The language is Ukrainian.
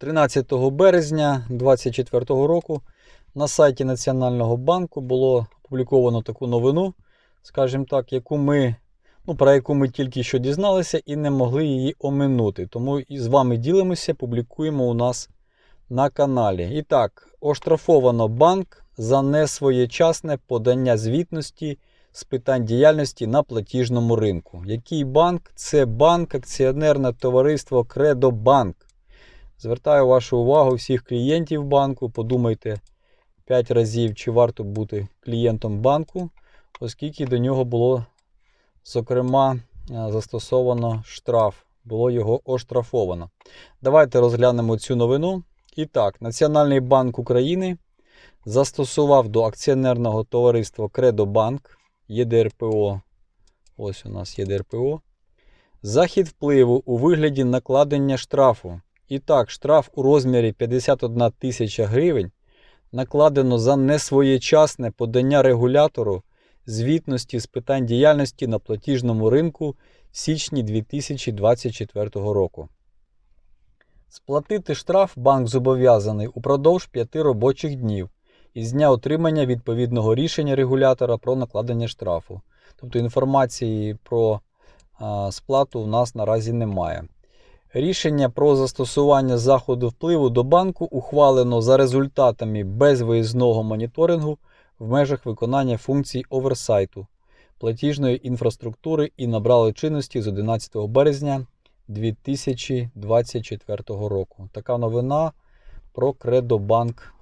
13 березня 2024 року на сайті Національного банку було опубліковано таку новину, скажімо так, яку ми, ну, про яку ми тільки що дізналися і не могли її оминути. Тому і з вами ділимося, публікуємо у нас на каналі. І так, оштрафовано банк за несвоєчасне подання звітності з питань діяльності на платіжному ринку. Який банк? Це банк, акціонерне товариство Кредобанк. Звертаю вашу увагу всіх клієнтів банку. Подумайте 5 разів, чи варто бути клієнтом банку, оскільки до нього було, зокрема, е, застосовано штраф, було його оштрафовано. Давайте розглянемо цю новину. І так, Національний банк України застосував до акціонерного товариства Кредобанк ЄДРПО. Ось у нас ЄДРПО. Захід впливу у вигляді накладення штрафу. І так, штраф у розмірі 51 тисяча гривень накладено за несвоєчасне подання регулятору звітності з питань діяльності на платіжному ринку в січні 2024 року. Сплатити штраф банк зобов'язаний упродовж 5 робочих днів із дня отримання відповідного рішення регулятора про накладення штрафу. Тобто інформації про а, сплату у нас наразі немає. Рішення про застосування заходу впливу до банку ухвалено за результатами безвиїзного моніторингу в межах виконання функцій оверсайту платіжної інфраструктури і набрали чинності з 11 березня 2024 року. Така новина про Кредобанк